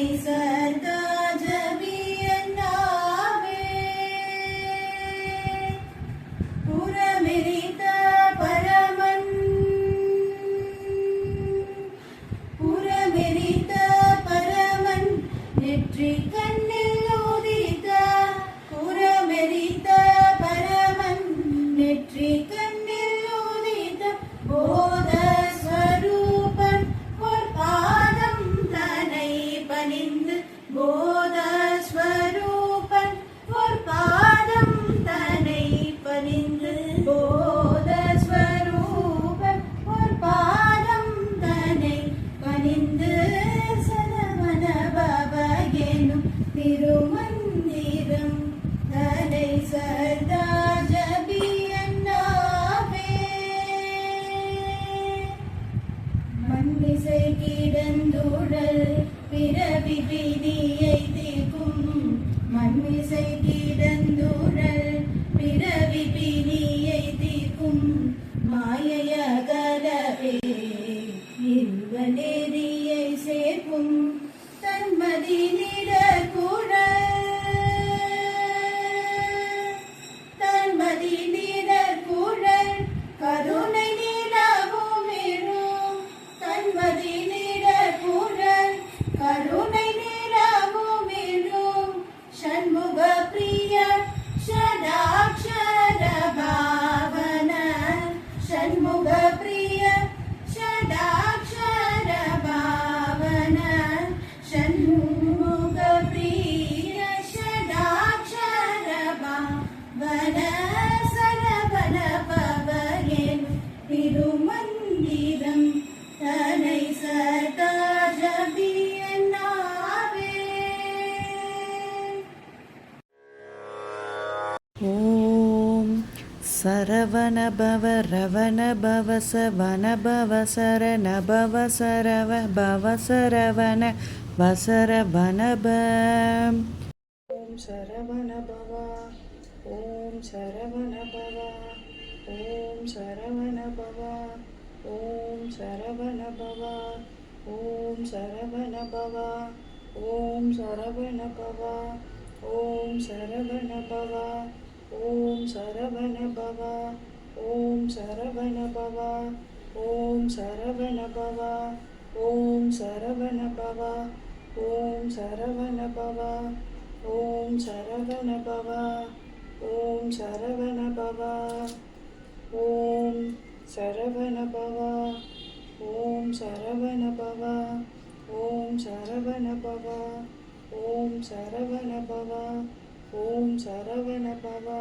Jesus. கிடந்துழல் பிறவி பீதியை தீர்க்கும். மண்மிசை கிடந்துழல் பிறவி பீதியை தீர்க்கும். மாயையகலவே இருவனேதி ஓம். சரவணபவ ரவணபவ சவனபவ சரணபவ சரவ பவ சரவண வசரவனப ஓம் சரவணபவ. ஓம் சரவணபவ. ஓம் சரவணபவ. ஓம் சரவணபவ. ஓம் சரவணபவ. ஓம் சரவணபவ. ஓம் சரவணபவ. ओम सरवण भव ओम सरवण भव ओम सरवण भव ओम सरवण भव ओम सरवण भव ओम सरवण भव ओम सरवण भव ओम सरवण भव ओम सरवण भव ओम सरवण भव ओम सरवण भव ஓம் சரவண பவா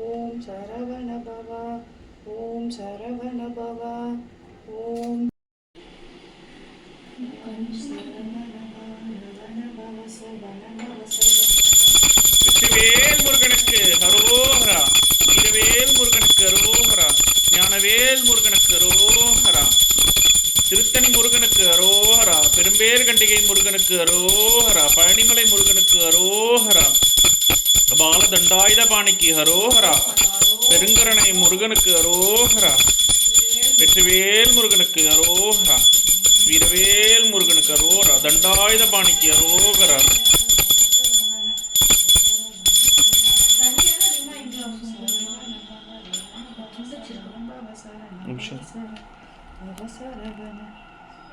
ஓம் சரவண பவா ஓம் சரவண பவா ஓம் வெற்றிவேல் முருகனுக்கு ஹரோஹரா வீரவேல் முருகனுக்கு ஹரோஹரா ஞானவேல் முருகனுக்கு ஹரோஹரா திருத்தணி முருகனுக்கு ஹரோ பெரும்பேர் கண்டிகை முருகனுக்கு அரோஹரா பழனிமலை முருகனுக்கு அரோஹரா பால தண்டாயுத பாணிக்கு ஹரோஹரா பெருங்கரணை முருகனுக்கு அரோஹரா வெற்றிவேல் முருகனுக்கு அரோஹரா வீரவேல் முருகனுக்கு அரோஹரா தண்டாயுத பாணிக்கு அரோகரா நிமிஷம்